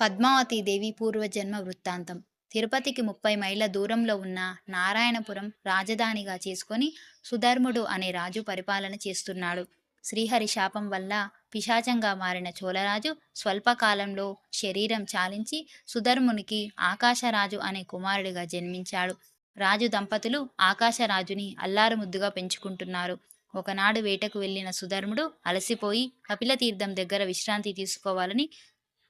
పద్మావతీదేవి పూర్వజన్మ వృత్తాంతం. తిరుపతికి ముప్పై మైళ్ళ దూరంలో ఉన్న నారాయణపురం రాజధానిగా చేసుకొని సుధర్ముడు అనే రాజు పరిపాలన చేస్తున్నాడు. శ్రీహరి శాపం వల్ల పిశాచంగా మారిన చోళరాజు స్వల్పకాలంలో శరీరం చాలించి సుధర్మునికి ఆకాశరాజు అనే కుమారుడిగా జన్మించాడు. రాజు దంపతులు ఆకాశరాజుని అల్లారు ముద్దుగా పెంచుకుంటున్నారు. ఒకనాడు వేటకు వెళ్ళిన సుధర్ముడు అలసిపోయి కపిలతీర్థం దగ్గర విశ్రాంతి తీసుకోవాలని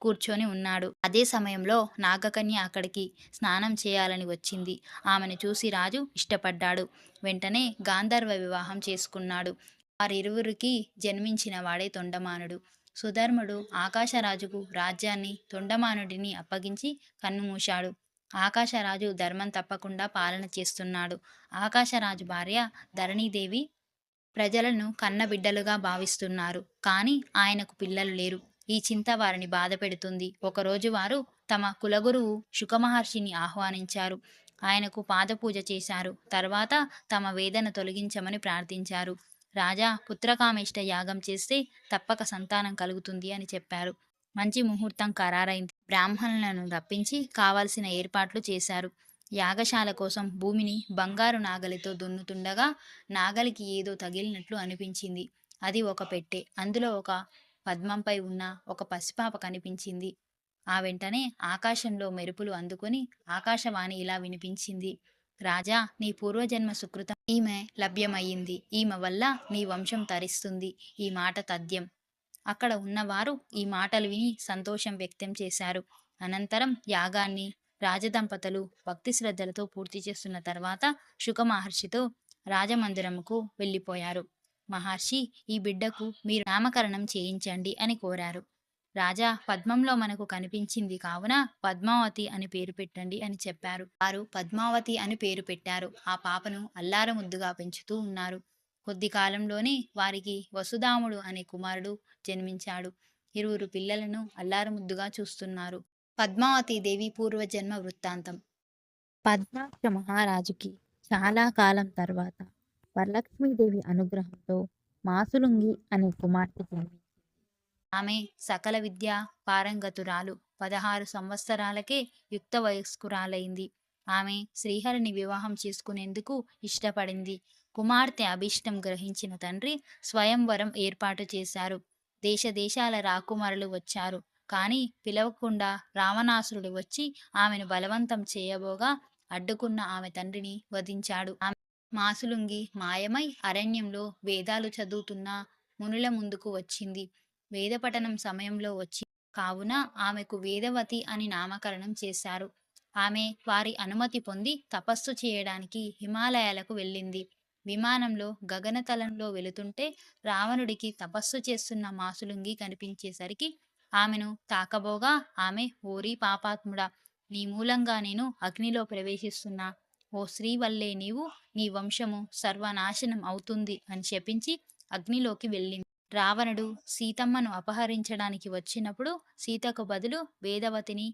కూర్చొని ఉన్నాడు. అదే సమయంలో నాగకన్య అక్కడికి స్నానం చేయాలని వచ్చింది. ఆమెను చూసి రాజు ఇష్టపడ్డాడు. వెంటనే గాంధర్వ వివాహం చేసుకున్నాడు. వారిరువురికి జన్మించిన వాడే తొండమానుడు. సుధర్ముడు ఆకాశరాజుకు రాజ్యాన్ని తొండమానుడిని అప్పగించి కన్నుమూశాడు. ఆకాశరాజు ధర్మం తప్పకుండా పాలన చేస్తున్నాడు. ఆకాశరాజు భార్య ధరణీదేవి ప్రజలను కన్నబిడ్డలుగా భావిస్తున్నారు. కానీ ఆయనకు పిల్లలు లేరు. ఈ చింత వారిని బాధపెడుతుంది ఒకరోజు వారు తమ కులగురువు శుకమహర్షిని ఆహ్వానించారు. ఆయనకు పాదపూజ చేశారు. తర్వాత తమ వేదన తొలగించమని ప్రార్థించారు. రాజా పుత్రకామేష్ట యాగం చేస్తే తప్పక సంతానం కలుగుతుంది అని చెప్పారు. మంచి ముహూర్తం ఖరారైంది. బ్రాహ్మణులను రప్పించి కావాల్సిన ఏర్పాట్లు చేశారు. యాగశాల కోసం భూమిని బంగారు నాగలితో దున్నుతుండగా నాగలికి ఏదో తగిలినట్లు అనిపించింది. అది ఒక పెట్టె. అందులో ఒక పద్మంపై ఉన్న ఒక పసిపాప కనిపించింది. ఆ వెంటనే ఆకాశంలో మెరుపులు అందుకుని ఆకాశవాణి ఇలా వినిపించింది. రాజా నీ పూర్వజన్మ సుకృతం. ఈమె లభ్యమయ్యింది. ఈమె వల్ల నీ వంశం తరిస్తుంది. ఈ మాట తథ్యం అక్కడ ఉన్నవారు ఈ మాటలు విని సంతోషం వ్యక్తం చేశారు. అనంతరం యాగాన్ని రాజదంపతులు భక్తి శ్రద్ధలతో పూర్తి చేస్తున్న తర్వాత శుక మహర్షితో రాజమందిరముకు వెళ్ళిపోయారు. మహర్షి ఈ బిడ్డకు మీరు నామకరణం చేయించండి అని కోరారు. రాజా పద్మంలో మనకు కనిపించింది కావున పద్మావతి అని పేరు పెట్టండి అని చెప్పారు. వారు పద్మావతి అని పేరు పెట్టారు. ఆ పాపను అల్లారముద్దుగా పెంచుతూ ఉన్నారు. కొద్ది కాలంలోనే వారికి వసుధాముడు అనే కుమారుడు జన్మించాడు. ఇరువురు పిల్లలను అల్లారముద్దుగా చూస్తున్నారు. పద్మావతి దేవి పూర్వజన్మ వృత్తాంతం. పద్మాక్ష మహారాజుకి చాలా కాలం తర్వాత వరలక్ష్మీదేవి అనుగ్రహంతో మాసులుంగి అనే కుమార్తె జన్మించింది. ఆమె సకల విద్య పారంగతురాలు. పదహారు సంవత్సరాలకే యుక్త వయస్కురాలైంది. ఆమె శ్రీహరిని వివాహం చేసుకునేందుకు ఇష్టపడింది. కుమార్తె అభిష్టం గ్రహించిన తండ్రి స్వయంవరం ఏర్పాటు చేశారు. దేశ దేశాల రాకుమారులు వచ్చారు. కానీ పిలవకుండా రావణాసురుడు వచ్చి ఆమెను బలవంతం చేయబోగా అడ్డుకున్న ఆమె తండ్రిని వధించాడు. మాసులుంగి మాయమై అరణ్యంలో వేదాలు చదువుతున్న మునుల ముందుకు వచ్చింది. వేదపఠనం సమయంలో వచ్చి కావున ఆమెకు వేదవతి అని నామకరణం చేశారు. ఆమె వారి అనుమతి పొంది తపస్సు చేయడానికి హిమాలయాలకు వెళ్ళింది. విమానంలో గగనతలంలో వెళుతుంటే రావణుడికి తపస్సు చేస్తున్న మాసులుంగి కనిపించేసరికి ఆమెను తాకబోగా ఆమె ఓరి పాపాత్ముడా నీ మూలంగా నేను అగ్నిలో ప్రవేశిస్తున్నా. ఓ స్త్రీ వల్లే నీవు నీ వంశము సర్వనాశనం అవుతుంది అని శపించి అగ్నిలోకి వెళ్ళింది. రావణుడు సీతమ్మను అపహరించడానికి వచ్చినప్పుడు సీతకు బదులు వేదవతిని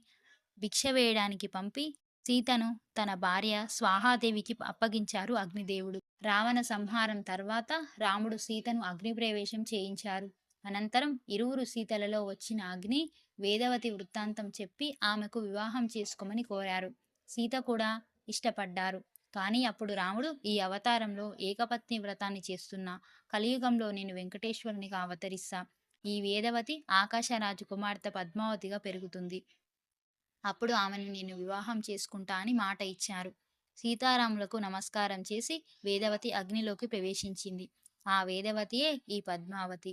భిక్ష వేయడానికి పంపి సీతను తన భార్య స్వాహాదేవికి అప్పగించారు అగ్నిదేవుడు. రావణ సంహారం తర్వాత రాముడు సీతను అగ్నిప్రవేశం చేయించారు. అనంతరం ఇరువురు సీతలలో వచ్చిన అగ్ని వేదవతి వృత్తాంతం చెప్పి ఆమెకు వివాహం చేసుకోమని కోరారు. సీత కూడా ఇష్టపడ్డారు. కానీ అప్పుడు రాముడు ఈ అవతారంలో ఏకపత్ని వ్రతాన్ని చేస్తున్నా కలియుగంలో నేను వెంకటేశ్వరునిగా అవతరిస్తా. ఈ వేదవతి ఆకాశరాజు కుమార్తె పద్మావతిగా పెరుగుతుంది. అప్పుడు ఆమెను నేను వివాహం చేసుకుంటా అని మాట ఇచ్చారు. సీతారాములకు నమస్కారం చేసి వేదవతి అగ్నిలోకి ప్రవేశించింది. ఆ వేదవతియే ఈ పద్మావతి.